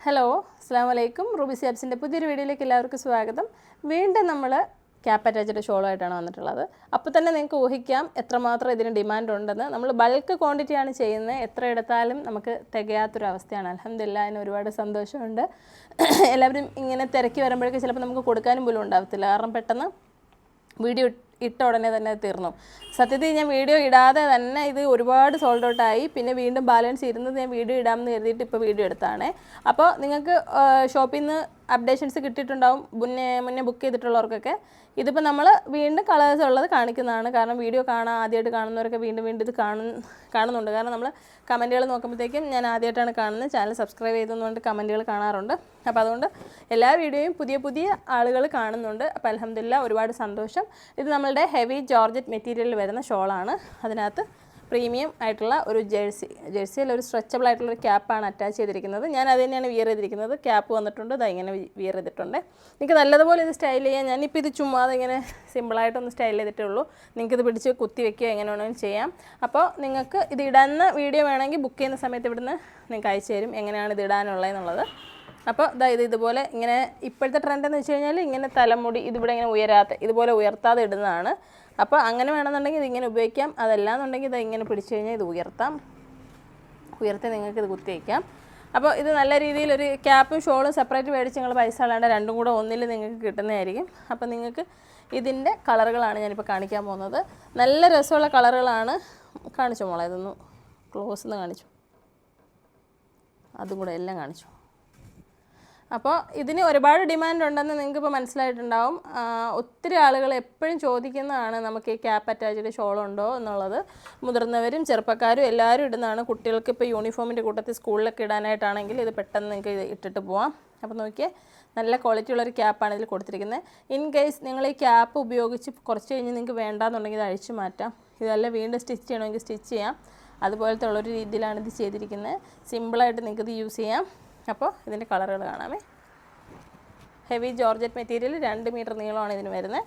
Hello അസ്സാം വലൈക്കും Ruby സിയാബ്സിന്റെ പുതിയൊരു വീഡിയോയിലേക്ക് എല്ലാവർക്കും സ്വാഗതം. വീണ്ടും നമ്മൾ ക്യാപ്പ് അറ്റാച്ച്ഡ് ആയിട്ടാണ് വന്നിട്ടുള്ളത്. അപ്പോൾ തന്നെ നിങ്ങൾക്ക് ഊഹിക്കാം എത്രമാത്രം ഇതിന് ഡിമാൻഡ് ഉണ്ടെന്ന്. നമ്മൾ ബൾക്ക് ക്വാണ്ടിറ്റിയാണ് ചെയ്യുന്നത്. എത്ര എടുത്താലും നമുക്ക് തികയാത്തൊരവസ്ഥയാണ് അലഹമില്ല അതിന് ഒരുപാട് സന്തോഷമുണ്ട്. എല്ലാവരും ഇങ്ങനെ തിരക്കി വരുമ്പോഴേക്കും ചിലപ്പോൾ നമുക്ക് കൊടുക്കാനും പോലും ഉണ്ടാവത്തില്ല. കാരണം പെട്ടെന്ന് വീഡിയോ ഇട്ട് ഉടനെ തന്നെ തീർന്നു. സത്യത്തിൽ ഞാൻ വീഡിയോ ഇടാതെ തന്നെ ഇത് ഒരുപാട് സോൾഡ് ഔട്ട് ആയി. പിന്നെ വീണ്ടും ബാലൻസ് ഇരുന്നത് ഞാൻ വീഡിയോ ഇടാമെന്ന് കരുതിയിട്ട് ഇപ്പോൾ വീഡിയോ എടുത്താണ്. അപ്പോൾ നിങ്ങൾക്ക് ഷോപ്പിൽ നിന്ന് അപ്ഡേഷൻസ് കിട്ടിയിട്ടുണ്ടാവും. മുന്നേ മുന്നേ ബുക്ക് ചെയ്തിട്ടുള്ളവർക്കൊക്കെ. ഇതിപ്പോൾ നമ്മൾ വീണ്ടും കളേഴ്സ് ഉള്ളത് കാണിക്കുന്നതാണ്. കാരണം വീഡിയോ കാണാൻ ആദ്യമായിട്ട് കാണുന്നവരൊക്കെ വീണ്ടും വീണ്ടും ഇത് കാണുന്ന കാണുന്നുണ്ട്. കാരണം നമ്മൾ കമന്റുകൾ നോക്കുമ്പോഴത്തേക്കും ഞാൻ ആദ്യമായിട്ടാണ് കാണുന്നത്. ചാനൽ സബ്സ്ക്രൈബ് ചെയ്തതുകൊണ്ട് കമന്റുകൾ കാണാറുണ്ട്. അപ്പോൾ അതുകൊണ്ട് എല്ലാ വീഡിയോയും പുതിയ പുതിയ ആളുകൾ കാണുന്നുണ്ട്. അപ്പോൾ അലഹമില്ല ഒരുപാട് സന്തോഷം. ഇത് നമ്മളുടെ ഹെവി ജോർജറ്റ് മെറ്റീരിയലിൽ വരുന്ന ഷോളാണ് അതിനകത്ത് പ്രീമിയം ആയിട്ടുള്ള ഒരു ജേഴ്സി ജേഴ്സിയിൽ ഒരു സ്ട്രെച്ചബിൾ ആയിട്ടുള്ള ഒരു ക്യാപ്പാണ് അറ്റാച്ച് ചെയ്തിരിക്കുന്നത്. ഞാൻ അത് തന്നെയാണ് വിയർ ചെയ്തിരിക്കുന്നത്. ക്യാപ്പ് വന്നിട്ടുണ്ട് ഇത് ഇങ്ങനെ വിയർ ചെയ്തിട്ടുണ്ട്. നിങ്ങൾക്ക് നല്ലതുപോലെ ഇത് സ്റ്റൈൽ ചെയ്യാൻ ഞാനിപ്പോൾ ഇത് ചുമ്മാതെ ഇങ്ങനെ സിമ്പിളായിട്ടൊന്ന് സ്റ്റൈൽ ചെയ്തിട്ടേ ഉള്ളൂ. നിങ്ങൾക്കിത് പിടിച്ച് കുത്തി വെക്കുകയോ എങ്ങനെ വേണമെങ്കിലും ചെയ്യാം. അപ്പോൾ നിങ്ങൾക്ക് ഇത് ഇടുന്ന വീഡിയോ വേണമെങ്കിൽ ബുക്ക് ചെയ്യുന്ന സമയത്ത് ഇവിടുന്ന് നിങ്ങൾക്ക് അയച്ചു തരും എങ്ങനെയാണ് ഇത് ഇടാനുള്ളതെന്നുള്ളത്. അപ്പോൾ അതായത് ഇതുപോലെ ഇങ്ങനെ ഇപ്പോഴത്തെ ട്രെൻഡ് എന്ന് വെച്ച് കഴിഞ്ഞാൽ ഇങ്ങനെ തലമുടി ഇതിവിടെ ഇങ്ങനെ ഉയരാത്ത ഇതുപോലെ ഉയർത്താതെ ഇടുന്നതാണ്. അപ്പോൾ അങ്ങനെ വേണമെന്നുണ്ടെങ്കിൽ ഇതിങ്ങനെ ഉപയോഗിക്കാം. അതല്ലാന്നുണ്ടെങ്കിൽ ഇത് ഇങ്ങനെ പിടിച്ചു കഴിഞ്ഞാൽ ഇത് ഉയർത്താം. ഉയർത്തി നിങ്ങൾക്ക് ഇത് കുത്തി വയ്ക്കാം അപ്പോൾ ഇത് നല്ല രീതിയിൽ ഒരു ക്യാപ്പും ഷോളും സെപ്പറേറ്റ് മേടിച്ച് നിങ്ങൾ പൈസ അല്ലാണ്ട് രണ്ടും കൂടെ ഒന്നിൽ നിങ്ങൾക്ക് കിട്ടുന്നതായിരിക്കും. അപ്പോൾ നിങ്ങൾക്ക് ഇതിന്റെ കളറുകളാണ് ഞാനിപ്പോൾ കാണിക്കാൻ പോകുന്നത്. നല്ല രസമുള്ള കളറുകളാണ്. കാണിച്ചു മോളെ ഇതൊന്ന് ക്ലോസ് എന്ന് കാണിച്ചു. അതും കൂടെ എല്ലാം കാണിച്ചു. അപ്പോൾ ഇതിന് ഒരുപാട് ഡിമാൻഡ് ഉണ്ടെന്ന് നിങ്ങൾക്ക് ഇപ്പോൾ മനസ്സിലായിട്ടുണ്ടാവും ഒത്തിരി ആളുകൾ എപ്പോഴും ചോദിക്കുന്നതാണ് നമുക്ക് ഈ ക്യാപ്പ് അറ്റാച്ച്ഡ് ഷോൾ ഉണ്ടോ എന്നുള്ളത്. മുതിർന്നവരും ചെറുപ്പക്കാരും എല്ലാവരും ഇടുന്നതാണ്. കുട്ടികൾക്ക് ഇപ്പോൾ യൂണിഫോമിന്റെ കൂട്ടത്തിൽ സ്കൂളിലൊക്കെ ഇടാനായിട്ടാണെങ്കിൽ ഇത് പെട്ടെന്ന് നിങ്ങൾക്ക് ഇട്ടിട്ട് പോവാം. അപ്പോൾ നോക്കിയേ നല്ല ക്വാളിറ്റി ഉള്ളൊരു ക്യാപ്പാണ് ഇതിൽ കൊടുത്തിരിക്കുന്നത് ഇൻ കേസ് നിങ്ങൾ ഈ ക്യാപ്പ് ഉപയോഗിച്ച് കുറച്ച് കഴിഞ്ഞ് നിങ്ങൾക്ക് വേണ്ടാന്നുണ്ടെങ്കിൽ ഇത് അഴിച്ചു മാറ്റാം. ഇതല്ല വീണ്ടും സ്റ്റിച്ച് ചെയ്യണമെങ്കിൽ സ്റ്റിച്ച് ചെയ്യാം. അതുപോലത്തെ ഉള്ളൊരു രീതിയിലാണ് ഇത് ചെയ്തിരിക്കുന്നത് സിമ്പിളായിട്ട് നിങ്ങൾക്ക് ഇത് യൂസ് ചെയ്യാം. അപ്പോൾ ഇതിന്റെ കളറുകൾ കാണാമേ. ഹെവി ജോർജറ്റ് മെറ്റീരിയൽ രണ്ട് മീറ്റർ നീളമാണ് ഇതിന് വരുന്നത്.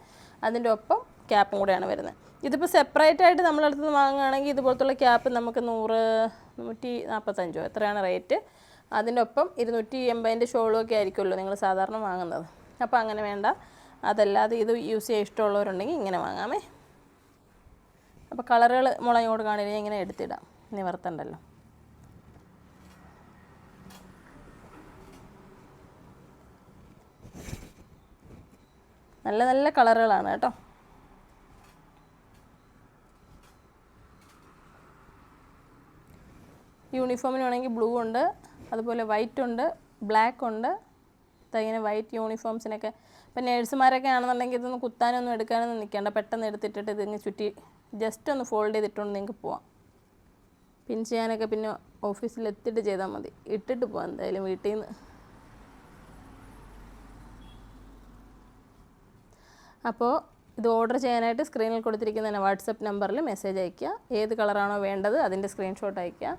അതിന്റെ ഒപ്പം ക്യാപ്പും കൂടെയാണ് വരുന്നത്. ഇതിപ്പോൾ സെപ്പറേറ്റ് ആയിട്ട് നമ്മളടുത്ത് വാങ്ങുകയാണെങ്കിൽ ഇതുപോലത്തുള്ള ക്യാപ്പ് നമുക്ക് നൂറ് നൂറ്റി നാൽപ്പത്തഞ്ചോ എത്രയാണ് റേറ്റ് അതിന്റെ ഒപ്പം ഇരുന്നൂറ്റി എൺപതിന്റെ ഷോളും ഒക്കെ ആയിരിക്കുമല്ലോ നിങ്ങൾ സാധാരണ വാങ്ങുന്നത്. അപ്പോൾ അങ്ങനെ വേണ്ട. അതല്ലാതെ ഇത് യൂസ് ചെയ്യാൻ ഇഷ്ടമുള്ളവരുണ്ടെങ്കിൽ ഇങ്ങനെ വാങ്ങാമേ. അപ്പോൾ കളറുകൾ മുളയോട് കാണില്ല ഇങ്ങനെ എടുത്തിടാം. നിവർത്തണ്ടല്ലോ. നല്ല നല്ല കളറുകളാണ് കേട്ടോ. യൂണിഫോമിന് വേണമെങ്കിൽ ബ്ലൂ ഉണ്ട് അതുപോലെ വൈറ്റ് ഉണ്ട് ബ്ലാക്ക് ഉണ്ട്. ഇങ്ങനെ വൈറ്റ് യൂണിഫോംസിനൊക്കെ ഇപ്പം നേഴ്സുമാരൊക്കെ ആണെന്നുണ്ടെങ്കിൽ ഇതൊന്ന് കുത്താനൊന്നും എടുക്കാനൊന്നും നിൽക്കേണ്ട. പെട്ടെന്ന് എടുത്തിട്ടിട്ട് ഇതിങ്ങ് ചുറ്റി ജസ്റ്റ് ഒന്ന് ഫോൾഡ് ചെയ്തിട്ടുണ്ട് നിങ്ങൾക്ക് പോവാം. പിൻ ചെയ്യാനൊക്കെ പിന്നെ ഓഫീസിൽ എത്തിയിട്ട് ചെയ്താൽ മതി. ഇട്ടിട്ട് പോവാം എന്തായാലും വീട്ടിൽ നിന്ന്. അപ്പോൾ ഇത് ഓർഡർ ചെയ്യാനായിട്ട് സ്ക്രീനിൽ കൊടുത്തിരിക്കുന്ന വാട്സപ്പ് നമ്പറിൽ മെസ്സേജ് അയയ്ക്കുക. ഏത് കളറാണോ വേണ്ടത് അതിന്റെ സ്ക്രീൻഷോട്ട് അയയ്ക്കുക.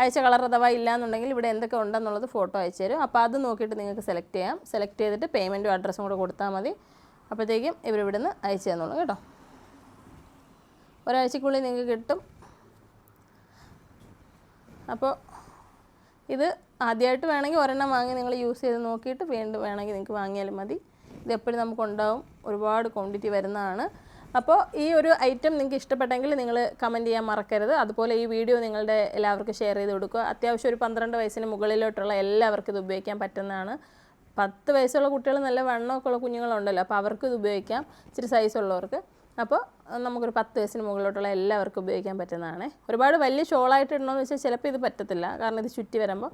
അയച്ച കളർ അഥവാ ഇല്ലാന്നുണ്ടെങ്കിൽ ഇവിടെ എന്തൊക്കെ ഉണ്ടെന്നുള്ളത് ഫോട്ടോ അയച്ചു തരും. അപ്പോൾ അത് നോക്കിയിട്ട് നിങ്ങൾക്ക് സെലക്ട് ചെയ്യാം. സെലക്ട് ചെയ്തിട്ട് പേയ്മെന്റും അഡ്രസ്സും കൂടെ കൊടുത്താൽ മതി. അപ്പോഴത്തേക്കും ഇവർ ഇവിടുന്ന് അയച്ചു തന്നോളൂ കേട്ടോ. ഒരാഴ്ചക്കുള്ളിൽ നിങ്ങൾക്ക് കിട്ടും. അപ്പോൾ ഇത് ആദ്യമായിട്ട് വേണമെങ്കിൽ ഒരെണ്ണം വാങ്ങി നിങ്ങൾ യൂസ് ചെയ്ത് നോക്കിയിട്ട് വീണ്ടും വേണമെങ്കിൽ നിങ്ങൾക്ക് വാങ്ങിയാലും മതി. ഇത് എപ്പോഴും നമുക്കുണ്ടാവും. ഒരുപാട് ക്വാണ്ടിറ്റി വരുന്നതാണ്. അപ്പോൾ ഈ ഒരു ഐറ്റം നിങ്ങൾക്ക് ഇഷ്ടപ്പെട്ടെങ്കിൽ നിങ്ങൾ കമന്റ് ചെയ്യാൻ മറക്കരുത്. അതുപോലെ ഈ വീഡിയോ നിങ്ങളുടെ എല്ലാവർക്കും ഷെയർ ചെയ്ത് കൊടുക്കുക. അത്യാവശ്യം ഒരു പന്ത്രണ്ട് വയസ്സിന് മുകളിലോട്ടുള്ള എല്ലാവർക്കും ഇത് ഉപയോഗിക്കാൻ പറ്റുന്നതാണ്. പത്ത് വയസ്സുള്ള കുട്ടികൾ നല്ല വണ്ണമൊക്കെ ഉള്ള കുഞ്ഞുങ്ങളുണ്ടല്ലോ അപ്പോൾ അവർക്ക് ഇത് ഉപയോഗിക്കാം. ഇച്ചിരി സൈസ് ഉള്ളവർക്ക്. അപ്പോൾ നമുക്കൊരു പത്ത് വയസ്സിന് മുകളിലോട്ടുള്ള എല്ലാവർക്കും ഉപയോഗിക്കാൻ പറ്റുന്നതാണ്. ഒരുപാട് വലിയ ഷോളായിട്ട് ഇടണമെന്ന് വെച്ചാൽ ചിലപ്പോൾ ഇത് പറ്റത്തില്ല. കാരണം ഇത് ചുറ്റി വരുമ്പോൾ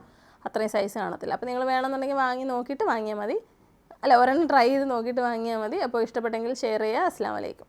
അത്രയും സൈസ് കാണത്തില്ല. അപ്പോൾ നിങ്ങൾ വേണമെന്നുണ്ടെങ്കിൽ വാങ്ങി നോക്കിയിട്ട് വാങ്ങിയാൽ മതി. അല്ല ഒരെണ്ണം ട്രൈ ചെയ്ത് നോക്കിയിട്ട് വാങ്ങിയാൽ മതി. അപ്പോൾ ഇഷ്ടപ്പെട്ടെങ്കിൽ ഷെയർ ചെയ്യുക. അസ്സാം വലൈക്കും